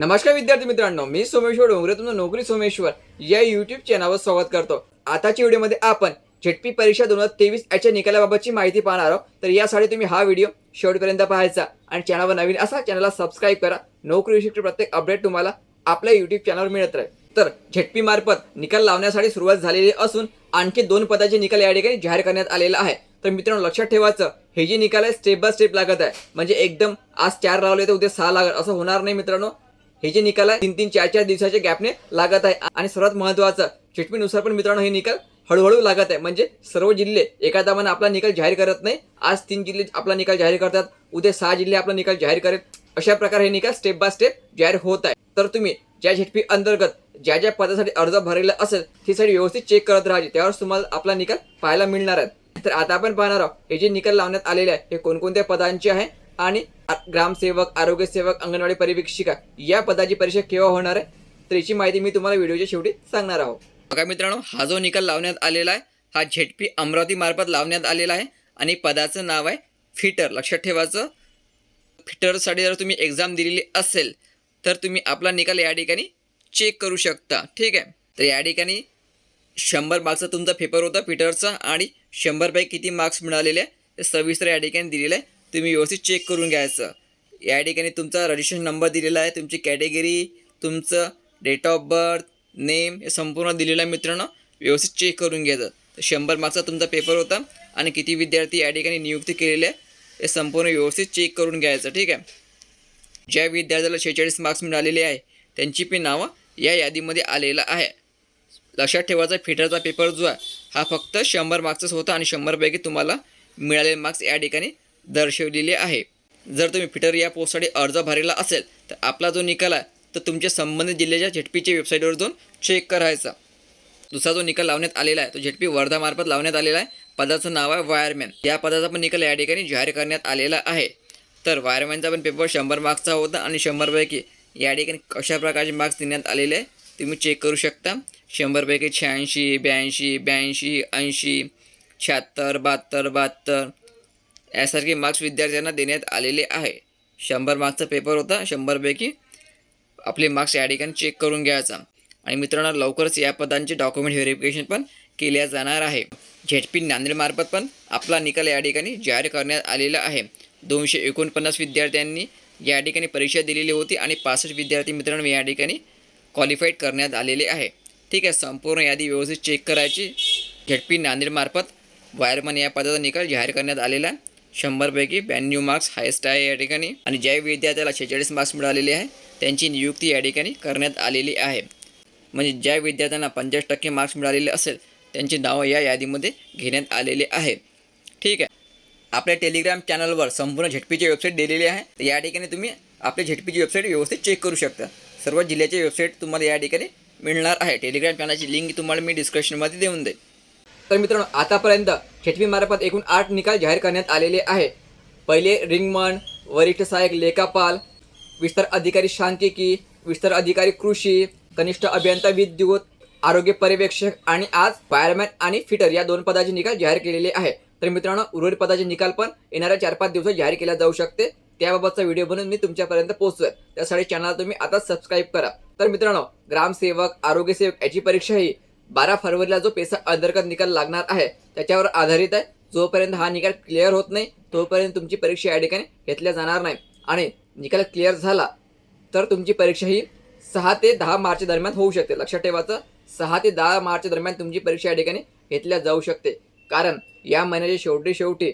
नमस्कार विद्यार्थी मित्रांनो मी सोमेश्वर डोंगरे तुमचं नोकरी सोमेश्वर या युट्यूब चॅनलवर स्वागत करतो. आताच्या व्हिडिओमध्ये आपण झेटपी परीक्षा दोन हजार तेवीस याच्या निकालाबाबतची माहिती पाहणार आहोत. तर यासाठी तुम्ही हा व्हिडिओ शेवटपर्यंत पाहायचा आणि चॅनलवर नवीन असा चॅनलला सबस्क्राईब करा. नोकरी विषयी प्रत्येक अपडेट तुम्हाला आपल्या युट्यूब चॅनलवर मिळत राहील. तर झेटपी मार्फत निकाल लावण्यासाठी सुरुवात झालेली असून आणखी दोन पदाचे निकाल या ठिकाणी जाहीर करण्यात आलेला आहे. तर मित्रांनो लक्षात ठेवायचं हे जे निकाल आहे स्टेप बाय स्टेप लागत आहे. म्हणजे एकदम आज चार लावले तर उद्या सहा लागत असं होणार नाही मित्रांनो. हे जे निकाल आहे तीन तीन चार चार दिवसाच्या गॅपने लागत आहे. आणि सर्वात महत्वाचं चिटमीनुसार पण मित्रांनो हे निकाल हळूहळू लागत आहे. म्हणजे सर्व जिल्हे एका दामानं आपला निकाल जाहीर करत नाही. आज तीन जिल्हे आपला निकाल जाहीर करतात. उद्या सहा जिल्हे आपला निकाल जाहीर करेल. अशा प्रकारे हे निकाल स्टेप बाय स्टेप जाहीर होत आहे. तर तुम्ही ज्या झेटपी अंतर्गत ज्या ज्या पदासाठी अर्ज भरलेला असेल ती साठी व्यवस्थित चेक करत राहायचे त्यावर तुम्हाला आपला निकाल पाहायला मिळणार आहे. तर आता आपण पाहणार आहोत हे जे निकाल लावण्यात आलेले आहे हे कोणकोणत्या पदांचे आहे? आणि ग्रामसेवक आरोग्यसेवक अंगणवाडी परिवीक्षिका या पदाची परीक्षा केव्हा होणार आहे? तर याची माहिती मी तुम्हाला व्हिडिओच्या शेवटी सांगणार आहोत. बघा मित्रांनो हा जो निकाल लावण्यात आलेला आहे हा झेडपी अमरावती मार्फत लावण्यात आलेला आहे आणि पदाचं नाव आहे फिटर. लक्षात ठेवायचं फिटरसाठी जर तुम्ही एक्झाम दिलेली असेल तर तुम्ही आपला निकाल या ठिकाणी चेक करू शकता. ठीक आहे? तर या ठिकाणी शंभर मार्क्सचा तुमचा पेपर होता फिटरचा आणि शंभरपैकी किती मार्क्स मिळालेले आहे ते सविस्तर या ठिकाणी दिलेलं आहे. तुम्ही व्यवस्थित चेक करून घ्यायचं. या ठिकाणी तुमचा रजिस्ट्रेशन नंबर दिलेला आहे. तुमची कॅटेगरी तुमचं डेट ऑफ बर्थ नेम हे संपूर्ण दिलेलं आहे मित्रांनो. व्यवस्थित चेक करून घ्यायचं. तर शंभर मार्क्सचा तुमचा पेपर होता आणि किती विद्यार्थी या ठिकाणी नियुक्ती केलेले आहे हे संपूर्ण व्यवस्थित चेक करून घ्यायचं ठीक आहे? ज्या विद्यार्थ्याला शेहेचाळीस मार्क्स मिळालेले आहे त्यांची पण नावं या यादीमध्ये आलेलं आहे. लक्षात ठेवायचा फिटरचा पेपर जो आहे हा फक्त शंभर मार्क्सच होता आणि शंभरपैकी तुम्हाला मिळालेले मार्क्स या ठिकाणी दर्शवलेली आहे. जर तुम्ही फिटर या पोस्टसाठी अर्ज भरलेला असेल तर आपला जो निकाल आहे तर तुमच्या संबंधित जिल्ह्याच्या झेडपीच्या वेबसाईटवर जाऊन चेक करायचा. दुसरा जो निकाल लावण्यात आलेला आहे तो झेडपी वर्धामार्फत लावण्यात आलेला आहे. पदाचं नाव आहे वायरमॅन या पदाचा पण निकाल या ठिकाणी जाहीर करण्यात आलेला आहे. तर वायरमॅनचा पण पेपर शंभर मार्क्सचा होता आणि शंभरपैकी या ठिकाणी कशा प्रकारचे मार्क्स देण्यात आलेले आहे तुम्ही चेक करू शकता. शंभरपैकी शहाऐंशी ब्याऐंशी ब्याऐंशी ऐंशी शहात्तर बहात्तर बहात्तर यासारखे मार्क्स विद्यार्थ्यांना देण्यात आलेले आहे. शंभर मार्क्सचा पेपर होता. शंभरपैकी आपले मार्क्स या ठिकाणी चेक करून घ्यायचा. आणि मित्रांनो लवकरच या पदांचे डॉक्युमेंट व्हेरिफिकेशन पण केल्या जाणार आहे. झेडपी नांदेडमार्फत पण आपला निकाल या ठिकाणी जाहीर करण्यात आलेला आहे. दोनशे एकोणपन्नास विद्यार्थ्यांनी या ठिकाणी परीक्षा दिलेली होती आणि पासष्ट विद्यार्थी मित्रांनो या ठिकाणी क्वालिफाईड करण्यात आलेले आहे. ठीक आहे संपूर्ण यादी व्यवस्थित चेक करायची. झेडपी नांदेडमार्फत वायरमन या पदाचा निकाल जाहीर करण्यात आलेला आहे. शंभरपैकी ब्याण्णव मार्क्स हायेस्ट आहे या ठिकाणी. आणि ज्या विद्यार्थ्याला शेहेचाळीस मार्क्स मिळालेले आहे त्यांची नियुक्ती या ठिकाणी करण्यात आलेली आहे. म्हणजे ज्या विद्यार्थ्यांना पंचाळीस टक्के मार्क्स मिळालेले असेल त्यांची नावं या यादीमध्ये घेण्यात आलेले आहे. ठीक आहे. आपल्या टेलिग्राम चॅनलवर संपूर्ण झेडपीची वेबसाईट दिलेली आहे. तर या ठिकाणी तुम्ही आपल्या झेडपीची वेबसाईट व्यवस्थित चेक करू शकता. सर्व जिल्ह्याची वेबसाईट तुम्हाला या ठिकाणी मिळणार आहे. टेलिग्राम चॅनलची लिंक तुम्हाला मी डिस्क्रिप्शनमध्ये देऊन देईन. तर मित्रांनो आतापर्यंत झेडपी मार्फत एकूण आठ निकाल जाहीर करण्यात आलेले आहे पहिले रिंगमन वरिष्ठ सहाय्यक लेखापाल विस्तार अधिकारी शांतिकी विस्तार अधिकारी कृषी कनिष्ठ अभियंता विद्युत आरोग्य पर्यवेक्षक आणि आज फायरमॅन आणि फिटर या दोन पदाचे निकाल जाहीर केलेले आहे तर मित्रांनो उर्वरित पदाचे निकाल पण येणाऱ्या चार पाच दिवसात जाहीर केला जाऊ शकते. त्याबाबतचा व्हिडिओ बनवून मी तुमच्यापर्यंत पोहोचतोय त्यासाठी चॅनलला तुम्ही आता सबस्क्राईब करा. तर मित्रांनो ग्रामसेवक आरोग्य सेवक याची परीक्षा ही बारा फरवरीला जो पेसा अंतर्गत निकाल लागणार आहे त्याच्यावर आधारित आहे. जोपर्यंत हा निकाल क्लिअर होत नाही तोपर्यंत तुमची परीक्षा या ठिकाणी घेतल्या जाणार नाही. आणि निकाल क्लिअर झाला तर तुमची परीक्षा ही सहा ते दहा मार्च दरम्यान होऊ शकते. लक्षात ठेवायचं सहा ते दहा मार्च दरम्यान तुमची परीक्षा या ठिकाणी घेतल्या जाऊ शकते. कारण या महिन्याच्या शेवटी शेवटी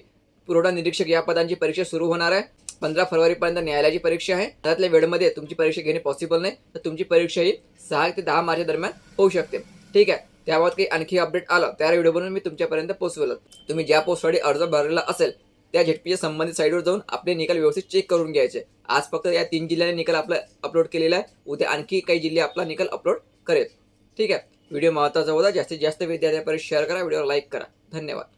पुरवठा निरीक्षक या पदांची परीक्षा सुरू होणार आहे. पंधरा फरवरीपर्यंत न्यायालयाची परीक्षा आहे. त्यातल्या वेळेमध्ये तुमची परीक्षा घेणे पॉसिबल नाही. तर तुमची परीक्षा ही सहा ते दहा मार्च दरम्यान होऊ शकते. ठीक आहे. त्याबाबत काही आणखी अपडेट आलं त्या व्हिडिओ बनवून मी तुमच्यापर्यंत पोहोचवलं. तुम्ही ज्या पोस्टसाठी अर्ज भरलेला असेल त्या झेडपीच्या संबंधित साईडवर जाऊन आपले निकाल व्यवस्थित चेक करून घ्यायचे. आज फक्त या तीन जिल्ह्याने निकाल आपला अपलोड केलेला आहे उद्या आणखी काही जिल्हे आपला निकाल अपलोड करेल. ठीक आहे. व्हिडिओ महत्त्वाचा होता जास्तीत जास्त विद्यार्थ्यांपर्यंत शेअर करा व्हिडिओला लाईक करा. धन्यवाद.